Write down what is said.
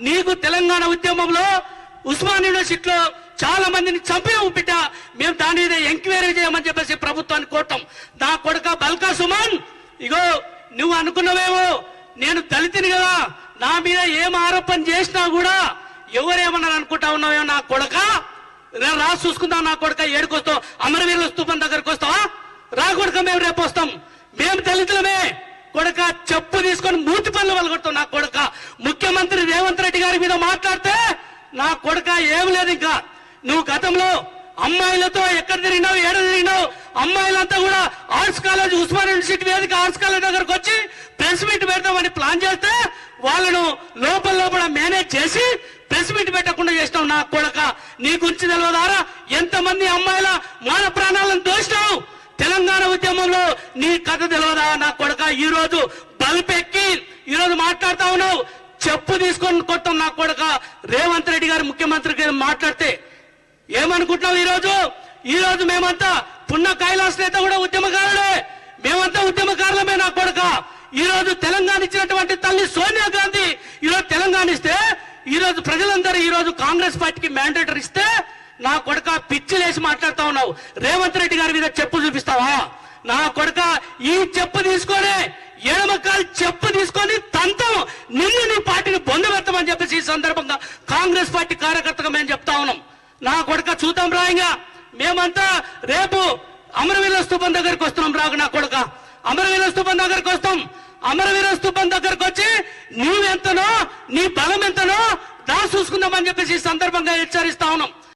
నీకు తెలంగాణ ఉద్యమంలో ఉస్మాన్ యూనివర్సిటీలో చాలా మందిని చంపే బిడ్డ మేము దాని మీద ఎంక్వైరీ చేయమని చెప్పేసి ప్రభుత్వాన్ని కోరటం. నా కొడుక బల్కా సుమన్ ఇగో నువ్వు అనుకున్నవేమో నేను దళితుని కదా. నా మీద ఏం ఆరోపణ చేసినా కూడా ఎవరేమన్నారు అనుకుంటా ఉన్నావేమో నా కొడక? రా- రా చూసుకుందాం నా కొడక ఏడుకొస్తావు? అమరవీరుల స్తూపం దగ్గరకు వస్తావా? రా కొడక మేము రేపు వస్తాం. మేము దళితులమే. కొడక చెప్పు తీసుకొని మూతి పనులు వలగొడతాం నా కొడక. ముఖ్యమంత్రి రేవంత్ రెడ్డి మీద మాట్లాడితే నా కొడక ఏం లేదు ఇంకా. నువ్వు గతంలో అమ్మాయిలతో ఎక్కడ తిరిగినావు ఏడ తిరిగినావు? అమ్మాయిలంతా కూడా ఆర్ట్స్ కాలేజ్ ఉస్మాన్ యూనివర్సిటీ వేదిక ఆర్ట్స్ కాలేజ్ దగ్గరకు వచ్చి ప్రెస్ మీట్ పెడతామని ప్లాన్ చేస్తే వాళ్ళను లోపల లోపల మేనేజ్ చేసి ప్రెస్ మీట్ పెట్టకుండా చేసినావు నా కొడక. నీ గురించి తెలియదారా ఎంతమంది అమ్మాయిల మాన ప్రాణాలను దోసినావు? తెలంగాణ ఉద్యమంలో నీ కథ తెలియదా నా కొడక? ఈ రోజు బల్పెక్కి ఈ రోజు మాట్లాడుతా ఉన్నావు. చెప్పు తీసుకొని కొట్టాం నా కొడక. రేవంత్ రెడ్డి గారు ముఖ్యమంత్రి గారు మాట్లాడితే ఏమనుకుంటున్నావు ఈరోజు? ఈరోజు ఈ రోజు మేమంతా పున్న కైలాస్ నేత కూడా ఉద్యమకారుడే మేమంతా ఉద్యమకారులమే నా కొడక. ఈరోజు తెలంగాణ ఇచ్చినటువంటి తల్లి సోనియా గాంధీ ఈ రోజు తెలంగాణ ఇస్తే ఈ రోజు ప్రజలందరూ ఈ రోజు కాంగ్రెస్ పార్టీకి మ్యాండేటర్ ఇస్తే నా కొడక పిచ్చిలేసి మాట్లాడుతా ఉన్నావు. రేవంత్ రెడ్డి గారి మీద చెప్పు చూపిస్తావా? నా కొడక ఈ చెప్పు తీసుకొని ఎడమకాలు చెప్పు తీసుకొని తంతం నిన్ను నీ పార్టీని పొందబెడతామని చెప్పేసి ఈ సందర్భంగా కాంగ్రెస్ పార్టీ కార్యకర్తగా మేము చెప్తా ఉన్నాం. నా కొడక చూద్దాం రాయంగా మేమంతా రేపు అమరవీర స్థూపం దగ్గరికి వస్తున్నాం రాగు నా కొడక. అమరవీర స్థూపం దగ్గరికి వస్తాం. అమరవీర స్థూపం దగ్గరకు వచ్చి నువ్వెంతనో నీ బలం ఎంతనో దా చూసుకుందామని చెప్పేసి ఈ సందర్భంగా హెచ్చరిస్తా ఉన్నాం.